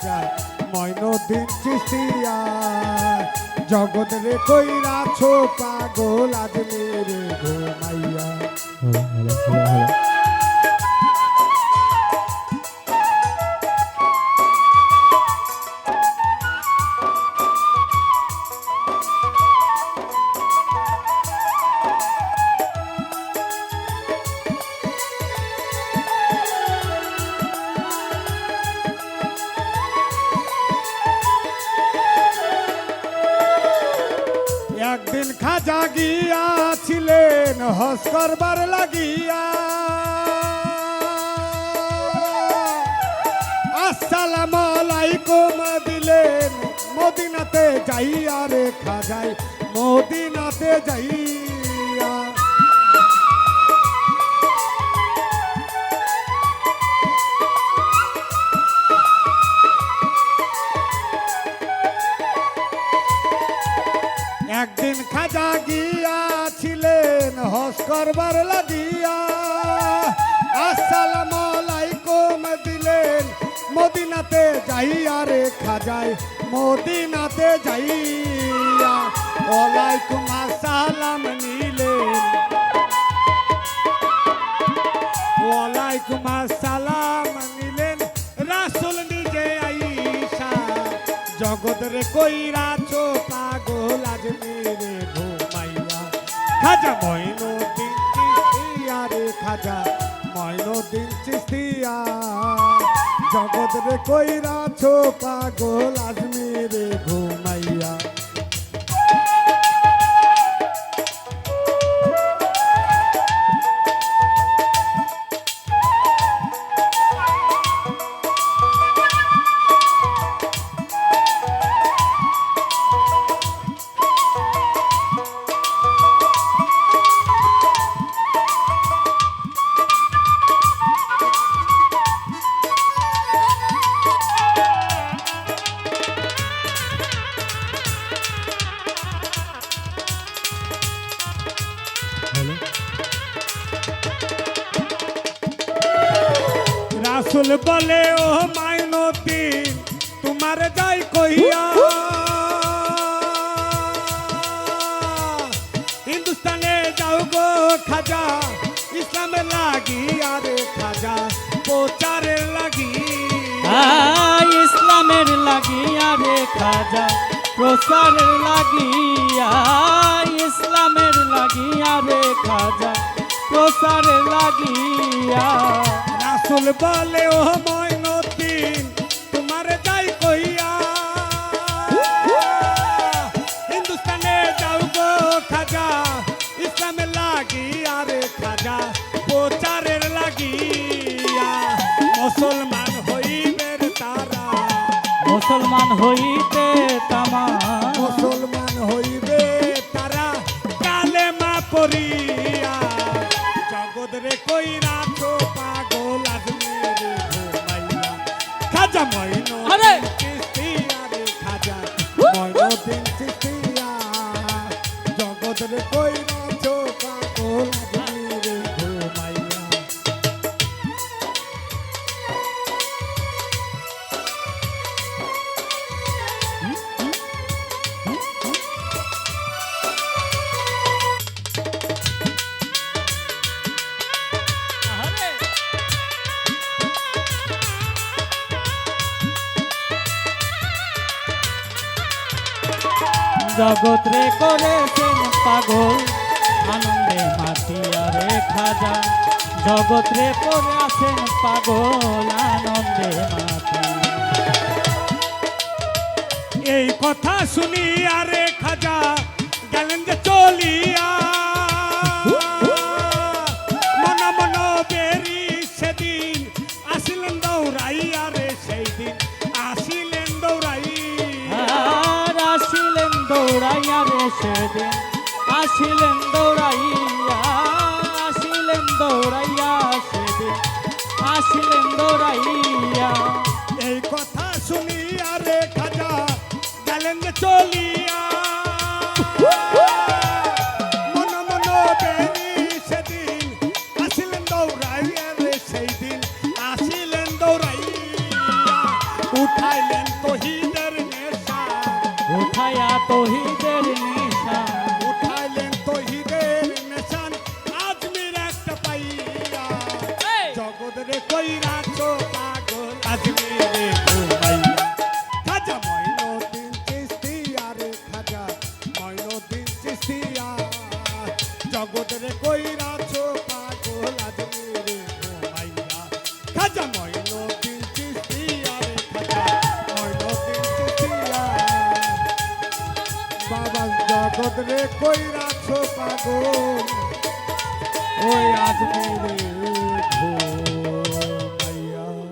খাজা ময়নদিন চিস্তিয়া জগৎ রে কইরাছো পাগল আজমিরে ঘুমাইয়া। একদিন খাজা গিয়াছিলেন হস করবার লাগিয়া। আসসালাম আলাইকুম দিলেন, মদিনাতে যাইয়া রে খাজাই, মদিনাতে যাইয়া। একদিন খাজা গিয়াছিলেন হস করবার লাগিয়া। আসসালাম আলাইকুম দিলেন, মদিনাতে যাইয়া রে খাজাই, মদিনাতে যাইয়া। ওয়ালাইকুম আসসালাম নিলেন। ওয়ালাইকুম আসসালাম নিলেন, রাসুল নিজে আইসা, জগৎ রে খাজা ময়নো দিন চিস্তিয়া রে খাজা ময়নো দিন চিস্তিয়া। জগৎ রে কইরাছো পাগল আজমি রে ঘুমাইয়া রাসুল বলে ও মাইনতি তোমার যাই কইয়া। হিন্দুস্তানে যাও গো খাজা ইসলামের লাগি আরে খাজা প্রচারের লাগি আ, ইসলামের লাগিয়া রে খাজা প্রসারের লাগিয়া। ইসলামের লাগিয়া রে খাজা প্রসারের লাগিয়া। রাসুল বলে ও মাইনতি তোমার যাই কইয়া। হিন্দুস্তানে যাও গো খাজা ইসলামের লাগি আরে খাজা প্রচারের লাগিয়া। মুসলমান হইবের তারা। মুসলমান হইতে তামা। মুসলমান হইবে তারা কালেমা পড়িয়া। জগৎ রে কইরা তো খাজা মইন আরে! চিস্তিয়া রে খাজা মইন দিন চিস্তিয়া জগৎ কইরা জগৎ রে করেছেন পাগল। আনন্দে মাতিয়া রে খাজা জগৎ রে করে আছেন পাগল, আনন্দে এই কথা শুনি আরে খাজা গেলেন যে চলিয়া। সেদিন আসিলেন দৌড়াইয়া আসিলেন দৌড়াইয়া সেদিন আসিলেন দৌড়াইয়া। এই কথা শুনি আরে খাজা গেলেন চলিয়া। মন মন বেরি সেদিন আসিলেন দৌড়াইয়া রে সেই দিন আসিলেন দৌড়াইয়া। উঠাইলেন তহিদের নেশা। উঠাইয়া তহিদের নিশা উঠাইলেন তহিদের নেশান। আজমির একটা পাইয়া। জগৎ রে কই রাখো পাগল আজমিরে ঘুমাইয়া। খাজা চিশতিয়া জগৎ কই রাখো পাগল? ওই আজমিরে ঘুম